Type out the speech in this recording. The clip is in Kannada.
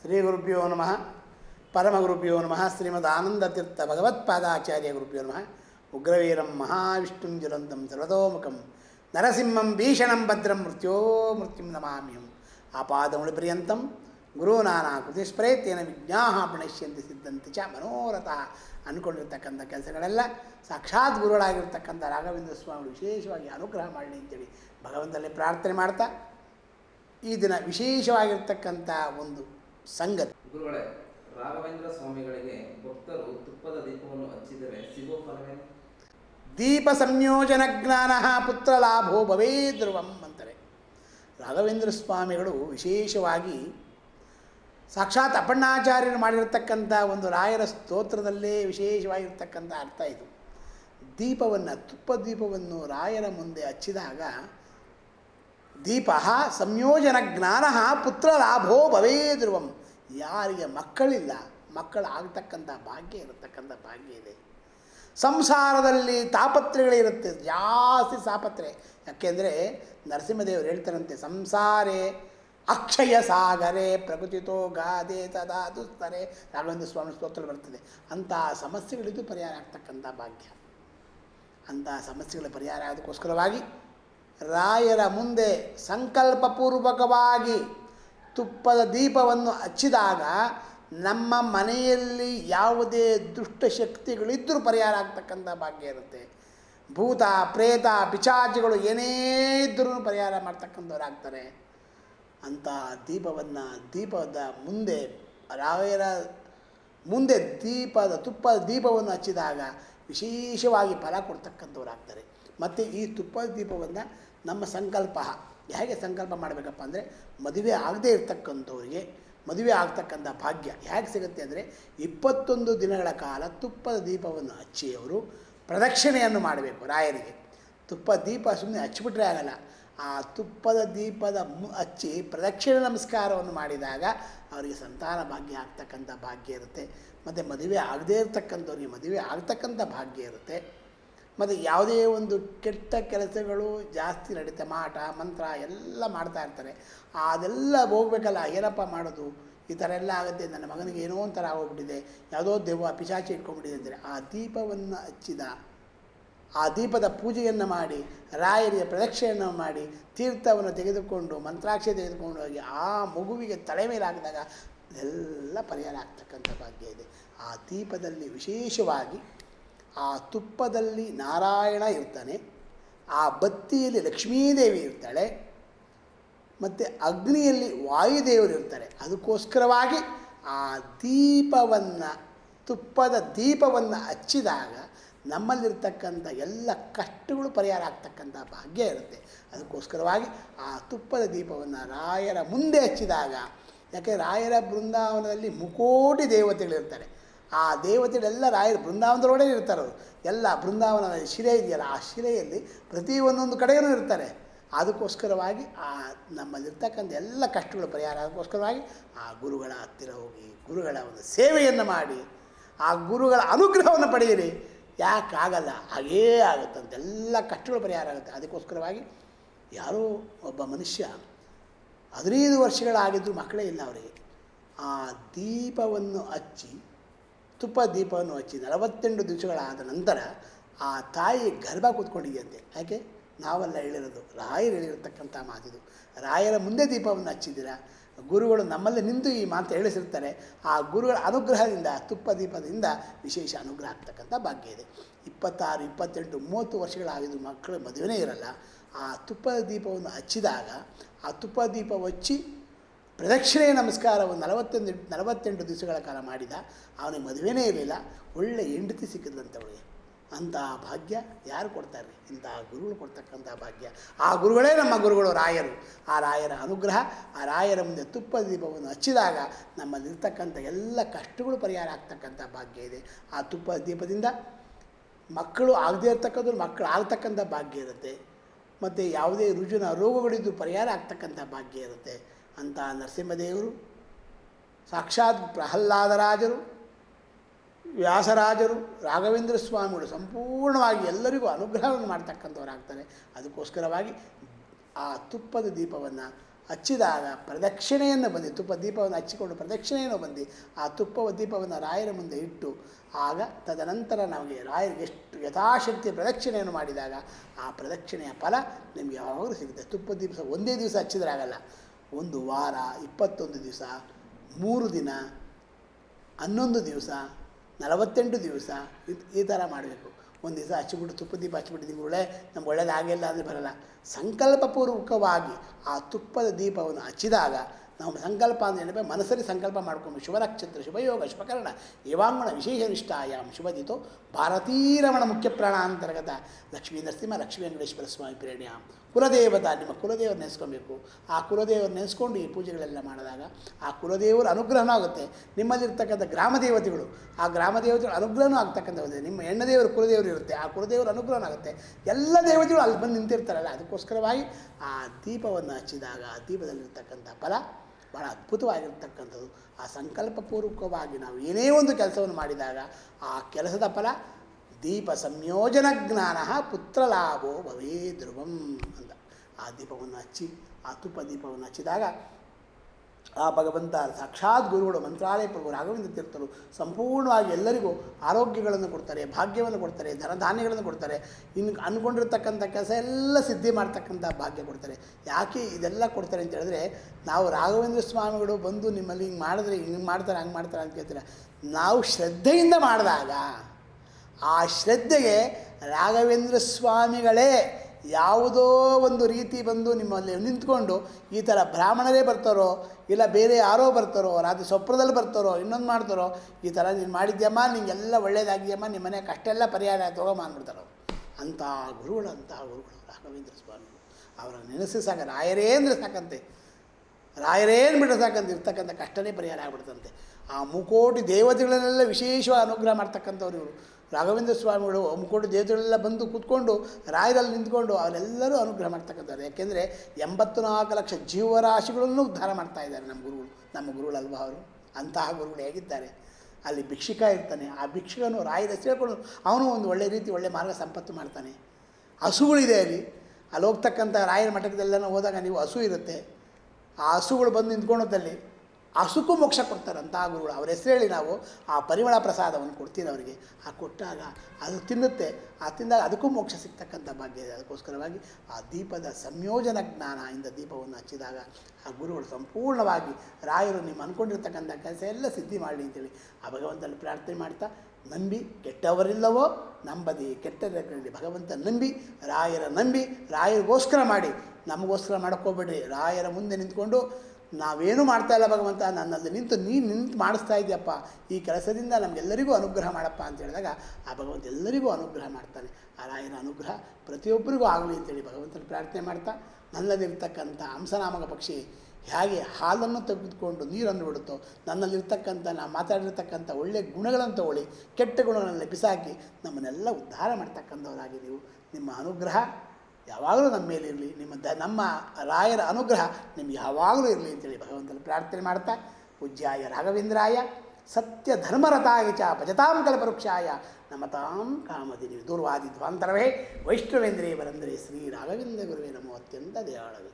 ಶ್ರೀ ಗುರುಭ್ಯೋ ನಮಃ ಪರಮಗುರುಭ್ಯೋ ನಮಃ ಶ್ರೀಮದ್ ಆನಂದತೀರ್ಥ ಭಗವತ್ಪಾದಾಚಾರ್ಯ ಗುರುಭ್ಯೋ ನಮಃ ಉಗ್ರವೀರಂ ಮಹಾವಿಷ್ಣುಂ ಜ್ವಲಂತಂ ಸರ್ವತೋಮುಖಂ ನರಸಿಂಹಂ ಭೀಷಣಂ ಭದ್ರಂ ಮೃತ್ಯೋ ಮೃತ್ಯುಂ ನಮಾಮ್ಯಂ ಆಪಾದಮುಳಿಪರ್ಯಂತಂ ಗುರುನಾನಾ ಕೃತಿಸ್ಪ್ರೇತೇನ ವಿಜ್ಞಾಹ ಪ್ರಣಶ್ಯಂತಿ ಸಿದ್ಧಂತಿ ಚ ಮನೋರಥ ಅಂದ್ಕೊಂಡಿರ್ತಕ್ಕಂಥ ಕೆಲಸಗಳೆಲ್ಲ ಸಾಕ್ಷಾತ್ ಗುರುಗಳಾಗಿರ್ತಕ್ಕಂಥ ರಾಘವೇಂದ್ರ ಸ್ವಾಮಿಗಳು ವಿಶೇಷವಾಗಿ ಅನುಗ್ರಹ ಮಾಡಲಿ ಅಂತೇಳಿ ಭಗವಂತನಲ್ಲಿ ಪ್ರಾರ್ಥನೆ ಮಾಡ್ತಾ ಈ ದಿನ ವಿಶೇಷವಾಗಿರ್ತಕ್ಕಂಥ ಒಂದು ಸಂಗತಿ. ಗುರುಗಳೇ ರಾಘವೇಂದ್ರ ಸ್ವಾಮಿಗಳಿಗೆ ಭಕ್ತರು ತುಪ್ಪದ ದೀಪವನ್ನು ಹಚ್ಚಿದರೆ ಸಿಗೋ ಫಲವೇನು? ದೀಪ ಸಂಯೋಜನ ಜ್ಞಾನ ಪುತ್ರ ಲಾಭೋ ಭವೇ ಧ್ರುವಂ ಅಂತಾರೆ. ರಾಘವೇಂದ್ರ ಸ್ವಾಮಿಗಳು ವಿಶೇಷವಾಗಿ ಸಾಕ್ಷಾತ್ ಅಪ್ಪಣ್ಣಾಚಾರ್ಯರು ಮಾಡಿರತಕ್ಕಂಥ ಒಂದು ರಾಯರ ಸ್ತೋತ್ರದಲ್ಲೇ ವಿಶೇಷವಾಗಿರ್ತಕ್ಕಂಥ ಅರ್ಥ ಇದು. ದೀಪವನ್ನು ತುಪ್ಪ ದೀಪವನ್ನು ರಾಯರ ಮುಂದೆ ಹಚ್ಚಿದಾಗ ದೀಪ ಸಂಯೋಜನ ಜ್ಞಾನ ಪುತ್ರ ಲಾಭೋ ಭವೇ ಧ್ರುವಂ ಯಾರಿಗೆ ಮಕ್ಕಳಿಲ್ಲ, ಮಕ್ಕಳಾಗತಕ್ಕಂಥ ಭಾಗ್ಯ ಇರತಕ್ಕಂಥ ಭಾಗ್ಯ ಇದೆ. ಸಂಸಾರದಲ್ಲಿ ತಾಪತ್ರೆಗಳಿರುತ್ತೆ ಜಾಸ್ತಿ ತಾಪತ್ರೆ ಯಾಕೆಂದರೆ ನರಸಿಂಹದೇವರು ಹೇಳ್ತಾರಂತೆ, ಸಂಸಾರೇ ಅಕ್ಷಯ ಸಾಗರೇ, ಪ್ರಕೃತಿತೋ ಗಾದೆ ತದಾ ದುಸ್ತರೆ. ರಾಘವೇಂದ್ರ ಸ್ವಾಮಿ ಸ್ತೋತ್ರ ಬರ್ತದೆ. ಅಂತಹ ಸಮಸ್ಯೆಗಳಿದ್ದು ಪರಿಹಾರ ಆಗ್ತಕ್ಕಂಥ ಭಾಗ್ಯ. ಅಂತಹ ಸಮಸ್ಯೆಗಳ ಪರಿಹಾರ ಆಗೋದಕ್ಕೋಸ್ಕರವಾಗಿ ರಾಯರ ಮುಂದೆ ಸಂಕಲ್ಪಪೂರ್ವಕವಾಗಿ ತುಪ್ಪದ ದೀಪವನ್ನು ಹಚ್ಚಿದಾಗ ನಮ್ಮ ಮನೆಯಲ್ಲಿ ಯಾವುದೇ ದುಷ್ಟಶಕ್ತಿಗಳಿದ್ದರೂ ಪರಿಹಾರ ಆಗ್ತಕ್ಕಂಥ ಭಾಗ್ಯ ಇರುತ್ತೆ. ಭೂತ, ಪ್ರೇತ ಪಿಚಾಚಿಗಳು ಏನೇ ಇದ್ದರೂ ಪರಿಹಾರ ಮಾಡ್ತಕ್ಕಂಥವ್ರಾಗ್ತಾರೆ. ಅಂತಹ ದೀಪವನ್ನು ದೀಪದ ಮುಂದೆ ರಾಯರ ಮುಂದೆ ದೀಪದ ತುಪ್ಪದ ದೀಪವನ್ನು ಹಚ್ಚಿದಾಗ ವಿಶೇಷವಾಗಿ ಫಲ ಕೊಡ್ತಕ್ಕಂಥವ್ರಾಗ್ತಾರೆ. ಮತ್ತು ಈ ತುಪ್ಪದ ದೀಪವನ್ನು ನಮ್ಮ ಸಂಕಲ್ಪ, ಹೇಗೆ ಸಂಕಲ್ಪ ಮಾಡಬೇಕಪ್ಪ ಅಂದರೆ ಮದುವೆ ಆಗದೇ ಇರ್ತಕ್ಕಂಥವ್ರಿಗೆ ಮದುವೆ ಆಗ್ತಕ್ಕಂಥ ಭಾಗ್ಯ ಹೇಗೆ ಸಿಗುತ್ತೆ ಅಂದರೆ ಇಪ್ಪತ್ತೊಂದು ದಿನಗಳ ಕಾಲ ತುಪ್ಪದ ದೀಪವನ್ನು ಹಚ್ಚಿ ಅವರು ಪ್ರದಕ್ಷಿಣೆಯನ್ನು ಮಾಡಬೇಕು ರಾಯರಿಗೆ. ತುಪ್ಪ ದೀಪ ಸುಮ್ಮನೆ ಹಚ್ಚಿಬಿಟ್ರೆ ಆಗಲ್ಲ. ಆ ತುಪ್ಪದ ದೀಪದ ಮು, ಹಚ್ಚಿ ಪ್ರದಕ್ಷಿಣೆ ನಮಸ್ಕಾರವನ್ನು ಮಾಡಿದಾಗ ಅವರಿಗೆ ಸಂತಾನ ಭಾಗ್ಯ ಆಗ್ತಕ್ಕಂಥ ಭಾಗ್ಯ ಇರುತ್ತೆ. ಮತ್ತು ಮದುವೆ ಆಗದೇ ಇರತಕ್ಕಂಥವ್ರಿಗೆ ಮದುವೆ ಆಗ್ತಕ್ಕಂಥ ಭಾಗ್ಯ ಇರುತ್ತೆ. ಮತ್ತು ಯಾವುದೇ ಒಂದು ಕೆಟ್ಟ ಕೆಲಸಗಳು ಜಾಸ್ತಿ ನಡೀತೆ, ಮಾಟ, ಮಂತ್ರ ಎಲ್ಲ ಮಾಡ್ತಾ ಇರ್ತಾರೆ. ಅದೆಲ್ಲ ಹೋಗ್ಬೇಕಲ್ಲ, ಏನಪ್ಪ ಮಾಡೋದು? ಈ ಥರ ಎಲ್ಲ ಆಗುತ್ತೆ, ನನ್ನ ಮಗನಿಗೆ ಏನೋ ಒಂಥರ ಆಗೋಗ್ಬಿಟ್ಟಿದೆ. ಯಾವುದೋ ದೆವ್ವ ಪಿಶಾಚಿ ಇಟ್ಕೊಂಡ್ಬಿಟ್ಟಿದೆ ಅಂದರೆ ಆ ದೀಪವನ್ನು ಹಚ್ಚಿದ, ಆ ದೀಪದ ಪೂಜೆಯನ್ನು ಮಾಡಿ ರಾಯರಿಗೆ ಪ್ರದಕ್ಷಿಣೆಯನ್ನು ಮಾಡಿ, ತೀರ್ಥವನ್ನು ತೆಗೆದುಕೊಂಡು, ಮಂತ್ರಾಕ್ಷಿ ತೆಗೆದುಕೊಂಡು ಹೋಗಿ, ಆ ಮಗುವಿಗೆ ತಲೆ ಮೇಲೆ ಹಾಕಿದಾಗ ಎಲ್ಲ ಪರಿಹಾರ ಆಗ್ತಕ್ಕಂಥ ಭಾಗ್ಯ ಇದೆ. ಆ ದೀಪದಲ್ಲಿ ವಿಶೇಷವಾಗಿ ಆ ತುಪ್ಪದಲ್ಲಿ ನಾರಾಯಣ ಇರ್ತಾನೆ, ಆ ಬತ್ತಿಯಲ್ಲಿ ಲಕ್ಷ್ಮೀದೇವಿ ಇರ್ತಾಳೆ, ಮತ್ತು ಅಗ್ನಿಯಲ್ಲಿ ವಾಯುದೇವರು ಇರ್ತಾರೆ. ಅದಕ್ಕೋಸ್ಕರವಾಗಿ ಆ ದೀಪವನ್ನು, ತುಪ್ಪದ ದೀಪವನ್ನು ಹಚ್ಚಿದಾಗ ನಮ್ಮಲ್ಲಿರ್ತಕ್ಕಂಥ ಎಲ್ಲ ಕಷ್ಟಗಳು ಪರಿಹಾರ ಆಗ್ತಕ್ಕಂಥ ಭಾಗ್ಯ ಇರುತ್ತೆ. ಅದಕ್ಕೋಸ್ಕರವಾಗಿ ಆ ತುಪ್ಪದ ದೀಪವನ್ನು ರಾಯರ ಮುಂದೆ ಹಚ್ಚಿದಾಗ, ಯಾಕೆ ರಾಯರ ಬೃಂದಾವನದಲ್ಲಿ ಮುಕೋಟಿ ದೇವತೆಗಳಿರ್ತಾರೆ. ಆ ದೇವತೆಗಳೆಲ್ಲ ರಾಯರು ಬೃಂದಾವನದೊಳಗಡೆ ಇರ್ತಾರೆ ಅವರು. ಎಲ್ಲ ಬೃಂದಾವನದ ಶಿಲೆ ಇದೆಯಲ್ಲ, ಆ ಶಿಲೆಯಲ್ಲಿ ಪ್ರತಿ ಒಂದೊಂದು ಕಡೆಯೂ ಇರ್ತಾರೆ. ಅದಕ್ಕೋಸ್ಕರವಾಗಿ ಆ ನಮ್ಮಲ್ಲಿರ್ತಕ್ಕಂಥ ಎಲ್ಲ ಕಷ್ಟಗಳು ಪರಿಹಾರ ಅದಕ್ಕೋಸ್ಕರವಾಗಿ ಆ ಗುರುಗಳ ಹತ್ತಿರ ಹೋಗಿ ಗುರುಗಳ ಒಂದು ಸೇವೆಯನ್ನು ಮಾಡಿ, ಆ ಗುರುಗಳ ಅನುಗ್ರಹವನ್ನು ಪಡೆಯಿರಿ. ಯಾಕಾಗಲ್ಲ ಹಾಗೇ ಆಗುತ್ತಂತೆ ಎಲ್ಲ ಕಷ್ಟಗಳು ಪರಿಹಾರ ಆಗುತ್ತೆ. ಅದಕ್ಕೋಸ್ಕರವಾಗಿ ಯಾರೋ ಒಬ್ಬ ಮನುಷ್ಯ ಹದಿನೈದು ವರ್ಷಗಳಾಗಿದ್ದರೂ ಮಕ್ಕಳೇ ಇಲ್ಲ ಅವರಿಗೆ. ಆ ದೀಪವನ್ನು ಹಚ್ಚಿ ತುಪ್ಪ ದೀಪವನ್ನು ಹಚ್ಚಿ ನಲವತ್ತೆಂಟು ದಿವಸಗಳಾದ ನಂತರ ಆ ತಾಯಿ ಗರ್ಭ ಕೂತ್ಕೊಂಡಿದೆಯಂತೆ. ಯಾಕೆ? ನಾವೆಲ್ಲ ಹೇಳಿರೋದು, ರಾಯರು ಹೇಳಿರತಕ್ಕಂಥ ಮಾತಿದು ರಾಯರ ಮುಂದೆ ದೀಪವನ್ನು ಹಚ್ಚಿದ್ದೀರಾ? ಗುರುಗಳು ನಮ್ಮಲ್ಲಿ ನಿಂತು ಈ ಮಾತು ಹೇಳಿಸಿರ್ತಾರೆ. ಆ ಗುರುಗಳ ಅನುಗ್ರಹದಿಂದ, ತುಪ್ಪ ದೀಪದಿಂದ ವಿಶೇಷ ಅನುಗ್ರಹ ಆಗ್ತಕ್ಕಂಥ ಭಾಗ್ಯ ಇದೆ. ಇಪ್ಪತ್ತಾರು, ಇಪ್ಪತ್ತೆಂಟು, ಮೂವತ್ತು ವರ್ಷಗಳಾಗಿದ್ದು ಮಕ್ಕಳು ಮದುವೆನೇ ಇರಲ್ಲ. ಆ ತುಪ್ಪದ ದೀಪವನ್ನು ಹಚ್ಚಿದಾಗ, ಆ ತುಪ್ಪ ದೀಪ ಹಚ್ಚಿ ಪ್ರದಕ್ಷಿಣೆ ನಮಸ್ಕಾರವನ್ನು ನಲವತ್ತೊಂದು ನಲವತ್ತೆಂಟು ದಿವಸಗಳ ಕಾಲ ಮಾಡಿದ, ಅವನಿಗೆ ಮದುವೆನೇ ಇರಲಿಲ್ಲ. ಒಳ್ಳೆ ಹೆಂಡತಿ ಸಿಕ್ಕಿದ್ದಂತೆ ಅವಳಿಗೆ ಅಂತಹ ಭಾಗ್ಯ ಯಾರು ಕೊಡ್ತಾರೆ ಇಂತಹ ಗುರುಗಳು ಕೊಡ್ತಕ್ಕಂಥ ಭಾಗ್ಯ. ಆ ಗುರುಗಳೇ ನಮ್ಮ ಗುರುಗಳು, ರಾಯರು. ಆ ರಾಯರ ಅನುಗ್ರಹ, ಆ ರಾಯರ ಮುಂದೆ ತುಪ್ಪ ದೀಪವನ್ನು ಹಚ್ಚಿದಾಗ ನಮ್ಮಲ್ಲಿರ್ತಕ್ಕಂಥ ಎಲ್ಲ ಕಷ್ಟಗಳು ಪರಿಹಾರ ಆಗ್ತಕ್ಕಂಥ ಭಾಗ್ಯ ಇದೆ. ಆ ತುಪ್ಪ ದೀಪದಿಂದ ಮಕ್ಕಳು ಆಗದೇ ಇರ್ತಕ್ಕಂಥ ಮಕ್ಕಳು ಆಗ್ತಕ್ಕಂಥ ಭಾಗ್ಯ ಇರುತ್ತೆ. ಮತ್ತು ಯಾವುದೇ ರುಜುನ ರೋಗಗಳಿದ್ದು ಪರಿಹಾರ ಆಗ್ತಕ್ಕಂಥ ಭಾಗ್ಯ ಇರುತ್ತೆ. ಅಂತ ನರಸಿಂಹದೇವರು, ಸಾಕ್ಷಾತ್ ಪ್ರಹ್ಲಾದರಾಜರು, ವ್ಯಾಸರಾಜರು, ರಾಘವೇಂದ್ರ ಸ್ವಾಮಿಗಳು ಸಂಪೂರ್ಣವಾಗಿ ಎಲ್ಲರಿಗೂ ಅನುಗ್ರಹವನ್ನು ಮಾಡ್ತಕ್ಕಂಥವರಾಗ್ತಾರೆ. ಅದಕ್ಕೋಸ್ಕರವಾಗಿ ಆ ತುಪ್ಪದ ದೀಪವನ್ನು ಹಚ್ಚಿದಾಗ ಪ್ರದಕ್ಷಿಣೆಯನ್ನು ಬಂದು ತುಪ್ಪ ದೀಪವನ್ನು ಹಚ್ಚಿಕೊಂಡು ಪ್ರದಕ್ಷಿಣೆಯನ್ನು ಬಂದು, ಆ ತುಪ್ಪವ ದೀಪವನ್ನು ರಾಯರ ಮುಂದೆ ಇಟ್ಟು ಆಗ ತದನಂತರ ನಮಗೆ ರಾಯರಿಗೆ ಎಷ್ಟು ಯಥಾಶಕ್ತಿ ಪ್ರದಕ್ಷಿಣೆಯನ್ನು ಮಾಡಿದಾಗ ಆ ಪ್ರದಕ್ಷಿಣೆಯ ಫಲ ನಿಮಗೆ ಯಾವಾಗಲೂ ಸಿಗುತ್ತೆ. ತುಪ್ಪ ದೀಪ ಒಂದೇ ದಿವಸ ಹಚ್ಚಿದ್ರೆ ಆಗಲ್ಲ. ಒಂದು ವಾರ, ಇಪ್ಪತ್ತೊಂದು ದಿವಸ, ಮೂರು ದಿನ, ಹನ್ನೊಂದು ದಿವಸ, ನಲವತ್ತೆಂಟು ದಿವಸ ಈ- ಥರ ಮಾಡಬೇಕು. ಒಂದು ದಿವಸ ಹಚ್ಚಿಬಿಟ್ಟು, ತುಪ್ಪ ದೀಪ ಹಚ್ಚಿಬಿಟ್ಟಿದ್ದೀವಿ ಒಳ್ಳೆ ನಮ್ಗೆ ಒಳ್ಳೇದಾಗಿಲ್ಲ ಅಂದರೆ ಬರಲ್ಲ. ಸಂಕಲ್ಪಪೂರ್ವಕವಾಗಿ ಆ ತುಪ್ಪದ ದೀಪವನ್ನು ಹಚ್ಚಿದಾಗ ನಾವು ಸಂಕಲ್ಪ ಅಂದರೆ ಹೇಳಿದ್ರೆ ಮನಸ್ಸಲ್ಲಿ ಸಂಕಲ್ಪ ಮಾಡ್ಕೊಂಡು ಶುಭ ನಕ್ಷತ್ರ ಶುಭಯೋಗ ಶುಭಕರಣ ಏವಾಂಗಣ ವಿಶೇಷ ನಿಷ್ಠಾಯಾಮ್ ಶುಭದಿತೋ ಭಾರತೀರಮಣ ಮುಖ್ಯ ಪ್ರಾಣಾಂತರ್ಗತ ಲಕ್ಷ್ಮೀ ನರಸಿಂಹ, ಲಕ್ಷ್ಮೀ ವೆಂಕಟೇಶ್ವರ ಸ್ವಾಮಿ ಪ್ರೇಣ್ಯಾಮ್. ಕುಲದೇವತಾ, ನಿಮ್ಮ ಕುಲದೇವರು ನೆನೆಸ್ಕೊಬೇಕು. ಆ ಕುಲದೇವರು ನೆನೆಸ್ಕೊಂಡು ಈ ಪೂಜೆಗಳೆಲ್ಲ ಮಾಡಿದಾಗ ಆ ಕುಲದೇವರ ಅನುಗ್ರಹನೂ ಆಗುತ್ತೆ. ನಿಮ್ಮಲ್ಲಿರ್ತಕ್ಕಂಥ ಗ್ರಾಮ ದೇವತೆಗಳು ಆ ಗ್ರಾಮ ದೇವತೆಗಳ ಅನುಗ್ರಹನೂ ಆಗ್ತಕ್ಕಂಥದ್ದು ನಿಮ್ಮ ಹೆಣ್ಣದೇವರು ಕುಲದೇವರು ಇರುತ್ತೆ, ಆ ಕುಲದೇವರ ಅನುಗ್ರಹ ಆಗುತ್ತೆ. ಎಲ್ಲ ದೇವತೆಗಳು ಅಲ್ಲಿ ಬಂದು ನಿಂತಿರ್ತಾರಲ್ಲ, ಅದಕ್ಕೋಸ್ಕರವಾಗಿ ಆ ದೀಪವನ್ನು ಹಚ್ಚಿದಾಗ ಆ ದೀಪದಲ್ಲಿರ್ತಕ್ಕಂಥ ಫಲ ಭಾಳ ಅದ್ಭುತವಾಗಿರ್ತಕ್ಕಂಥದ್ದು. ಆ ಸಂಕಲ್ಪಪೂರ್ವಕವಾಗಿ ನಾವು ಏನೇ ಒಂದು ಕೆಲಸವನ್ನು ಮಾಡಿದಾಗ ಆ ಕೆಲಸದ ಫಲ ದೀಪ ಸಂಯೋಜನ ಜ್ಞಾನ ಪುತ್ರಲಾಭೋ ಭವೇ ಧ್ರುವಂ ಅಂತ. ಆ ದೀಪವನ್ನು ಹಚ್ಚಿ, ಆ ತುಪ್ಪ ದೀಪವನ್ನು ಹಚ್ಚಿದಾಗ ಆ ಭಗವಂತ ಸಾಕ್ಷಾತ್ ಗುರುಗಳು, ಮಂತ್ರಾಲಯ ಪ್ರಭು ರಾಘವೇಂದ್ರ ತೀರ್ಥರು ಸಂಪೂರ್ಣವಾಗಿ ಎಲ್ಲರಿಗೂ ಆರೋಗ್ಯಗಳನ್ನು ಕೊಡ್ತಾರೆ, ಭಾಗ್ಯವನ್ನು ಕೊಡ್ತಾರೆ, ಧನಧಾನ್ಯಗಳನ್ನು ಕೊಡ್ತಾರೆ. ಇನ್ನು ಅಂದ್ಕೊಂಡಿರ್ತಕ್ಕಂಥ ಕೆಲಸ ಎಲ್ಲ ಸಿದ್ಧಿ ಮಾಡ್ತಕ್ಕಂಥ ಭಾಗ್ಯ ಕೊಡ್ತಾರೆ. ಯಾಕೆ ಇದೆಲ್ಲ ಕೊಡ್ತಾರೆ ಅಂತ ಹೇಳಿದ್ರೆ, ನಾವು ರಾಘವೇಂದ್ರ ಸ್ವಾಮಿಗಳು ಬಂದು ನಿಮ್ಮಲ್ಲಿ ಹಿಂಗೆ ಮಾಡಿದ್ರೆ ಹಿಂಗೆ ಮಾಡ್ತಾರೆ, ಹಂಗೆ ಮಾಡ್ತಾರೆ ಅಂತ ಕೇಳ್ತೀರ. ನಾವು ಶ್ರದ್ಧೆಯಿಂದ ಮಾಡಿದಾಗ ಆ ಶ್ರದ್ಧೆಗೆ ರಾಘವೇಂದ್ರ ಸ್ವಾಮಿಗಳೇ ಯಾವುದೋ ಒಂದು ರೀತಿ ಬಂದು ನಿಮ್ಮಲ್ಲಿ ನಿಂತ್ಕೊಂಡು ಈ ಥರ ಬ್ರಾಹ್ಮಣರೇ ಬರ್ತಾರೋ ಇಲ್ಲ ಬೇರೆ ಯಾರೋ ಬರ್ತಾರೋ ರಾತ್ರಿ ಸ್ವಪ್ನದಲ್ಲಿ ಬರ್ತಾರೋ ಇನ್ನೊಂದು ಮಾಡ್ತಾರೋ ಈ ಥರ ನೀನು ಮಾಡಿದ್ಯಮ್ಮ, ನಿಂಗೆಲ್ಲ ಒಳ್ಳೇದಾಗಿಯಮ್ಮ, ನಿಮ್ಮ ಮನೆ ಕಷ್ಟ ಎಲ್ಲ ಪರಿಹಾರ ತಗೊಂಬ ಅವರು ಅಂಥ ಗುರುಗಳು ಅಂತಹ ಗುರುಗಳು ರಾಘವೇಂದ್ರ ಸ್ವಾಮಿಗಳು. ಅವರ ನೆನೆಸಿ ಸಾಕ, ರಾಯರೇ ಅಂದರೆ ಸಾಕಂತೆ. ರಾಯರೇನು ಬಿಟ್ಟರೆ ಸಾಕಂತ, ಇರ್ತಕ್ಕಂಥ ಕಷ್ಟನೇ ಪರಿಹಾರ ಆಗ್ಬಿಡ್ತಂತೆ. ಆ ಮುಕೋಟಿ ದೇವತೆಗಳನ್ನೆಲ್ಲ ವಿಶೇಷವಾಗಿ ಅನುಗ್ರಹ ಮಾಡ್ತಕ್ಕಂಥವ್ರು ಇವರು. ರಾಘವೇಂದ್ರ ಸ್ವಾಮಿಗಳು ಮುಕೋಟಿ ದೇವತೆಗಳೆಲ್ಲ ಬಂದು ಕೂತ್ಕೊಂಡು ರಾಯರಲ್ಲಿ ನಿಂತ್ಕೊಂಡು ಅವರೆಲ್ಲರೂ ಅನುಗ್ರಹ ಮಾಡ್ತಕ್ಕಂಥವ್ರು. ಯಾಕೆಂದರೆ ಎಂಬತ್ತು ನಾಲ್ಕು ಲಕ್ಷ ಜೀವರಾಶಿಗಳನ್ನು ಉದ್ಧಾರ ಮಾಡ್ತಾ ಇದ್ದಾರೆ ನಮ್ಮ ಗುರುಗಳು, ನಮ್ಮ ಗುರುಗಳಲ್ವಾ ಅವರು? ಅಂತಹ ಗುರುಗಳು ಹೇಗಿದ್ದಾರೆ? ಅಲ್ಲಿ ಭಿಕ್ಷಿಕ ಇರ್ತಾನೆ. ಆ ಭಿಕ್ಷಿಕನು ರಾಯರ ಸೇರಿಕೊಂಡು ಅವನು ಒಂದು ಒಳ್ಳೆ ರೀತಿ ಒಳ್ಳೆ ಮಾರ್ಗ ಸಂಪತ್ತು ಮಾಡ್ತಾನೆ. ಹಸುಗಳಿದೆ ಅಲ್ಲಿ. ಅಲ್ಲಿ ಹೋಗ್ತಕ್ಕಂಥ ರಾಯರ ಮಠದಲ್ಲೆಲ್ಲ ಹೋದಾಗ ನೀವು ಹಸು ಇರುತ್ತೆ. ಆ ಹಸುಗಳು ಬಂದು ನಿಂತ್ಕೊಳ್ಳೋದಲ್ಲಿ ಹಸುಕ್ಕೂ ಮೋಕ್ಷ ಕೊಡ್ತಾರೆ ಅಂತ ಗುರುಗಳು. ಅವ್ರ ಹೆಸರು ಹೇಳಿ ನಾವು ಆ ಪರಿಮಳ ಪ್ರಸಾದವನ್ನು ಕೊಡ್ತೀವಿ ಅವರಿಗೆ. ಆ ಕೊಟ್ಟಾಗ ಅದು ತಿನ್ನುತ್ತೆ. ಆ ತಿಂದಾಗ ಅದಕ್ಕೂ ಮೋಕ್ಷ ಸಿಗ್ತಕ್ಕಂಥ ಭಾಗ್ಯ ಇದೆ. ಅದಕ್ಕೋಸ್ಕರವಾಗಿ ಆ ದೀಪದ ಸಂಯೋಜನ ಜ್ಞಾನ ಇಂದ ದೀಪವನ್ನು ಹಚ್ಚಿದಾಗ ಆ ಗುರುಗಳು ಸಂಪೂರ್ಣವಾಗಿ ರಾಯರು ನಿಮ್ಮ ಅಂದ್ಕೊಂಡಿರ್ತಕ್ಕಂಥ ಕೆಲಸ ಎಲ್ಲ ಸಿದ್ಧಿ ಮಾಡಲಿ ಅಂತೇಳಿ ಆ ಭಗವಂತನಲ್ಲಿ ಪ್ರಾರ್ಥನೆ ಮಾಡ್ತಾ ನಂಬಿ ಕೆಟ್ಟವರಿಲ್ಲವೋ ನಂಬದಿ ಕೆಟ್ಟದಲ್ಲಿ ಭಗವಂತ ನಂಬಿ, ರಾಯರ ನಂಬಿ, ರಾಯರಿಗೋಸ್ಕರ ಮಾಡಿ. ನಮಗೋಸ್ಕರ ಮಾಡ್ಕೋಬೇಡ್ರಿ. ರಾಯರ ಮುಂದೆ ನಿಂತ್ಕೊಂಡು ನಾವೇನು ಮಾಡ್ತಾ ಇಲ್ಲ ಭಗವಂತ, ನನ್ನಲ್ಲಿ ನಿಂತು ನೀನು ನಿಂತು ಮಾಡಿಸ್ತಾ ಇದೆಯಪ್ಪ ಈ ಕೆಲಸದಿಂದ ನಮಗೆಲ್ಲರಿಗೂ ಅನುಗ್ರಹ ಮಾಡಪ್ಪ ಅಂತ ಹೇಳಿದಾಗ ಆ ಭಗವಂತ ಎಲ್ಲರಿಗೂ ಅನುಗ್ರಹ ಮಾಡ್ತಾನೆ. ಆ ರಾಯನ ಅನುಗ್ರಹ ಪ್ರತಿಯೊಬ್ಬರಿಗೂ ಆಗಲಿ ಅಂತೇಳಿ ಭಗವಂತನ ಪ್ರಾರ್ಥನೆ ಮಾಡ್ತಾ, ನನ್ನಲ್ಲಿರ್ತಕ್ಕಂಥ ಹಂಸನಾಮಕ ಪಕ್ಷಿ ಹೇಗೆ ಹಾಲನ್ನು ತೆಗೆದುಕೊಂಡು ನೀರನ್ನು ಬಿಡುತ್ತೋ, ನನ್ನಲ್ಲಿರ್ತಕ್ಕಂಥ, ನಾ ಮಾತಾಡಿರ್ತಕ್ಕಂಥ ಒಳ್ಳೆಯ ಗುಣಗಳನ್ನು ತಗೊಳ್ಳಿ, ಕೆಟ್ಟ ಗುಣಗಳನ್ನು ಬಿಸಾಕಿ ನಮ್ಮನ್ನೆಲ್ಲ ಉದ್ಧಾರ ಮಾಡ್ತಕ್ಕಂಥವರಾಗಿ ನೀವು. ನಿಮ್ಮ ಅನುಗ್ರಹ ಯಾವಾಗಲೂ ನಮ್ಮ ಮೇಲೆ ಇರಲಿ, ನಿಮ್ಮ ದ, ನಮ್ಮ ರಾಯರ ಅನುಗ್ರಹ ನಿಮ್ಗೆ ಯಾವಾಗಲೂ ಇರಲಿ ಅಂತೇಳಿ ಭಗವಂತನ ಪ್ರಾರ್ಥನೆ ಮಾಡ್ತಾ, ಪೂಜ್ಯಾಯ ರಾಘವೇಂದ್ರಾಯ, ಸತ್ಯ ಧರ್ಮರತಾಯ ಚ ಭಜತಾಂ ಕಲ್ಪವೃಕ್ಷಾಯ, ನಮತಾಂ ಕಾಮದಿನಿ ದೂರ್ವಾದಿ ಧ್ವಾಂತರವೇ ವೈಷ್ಣವೇಂದ್ರೇ ಶ್ರೀ ರಾಘವೇಂದ್ರ ಗುರುವೇ ನಮೋ ಅತ್ಯಂತ ದಯಾಳವೇ.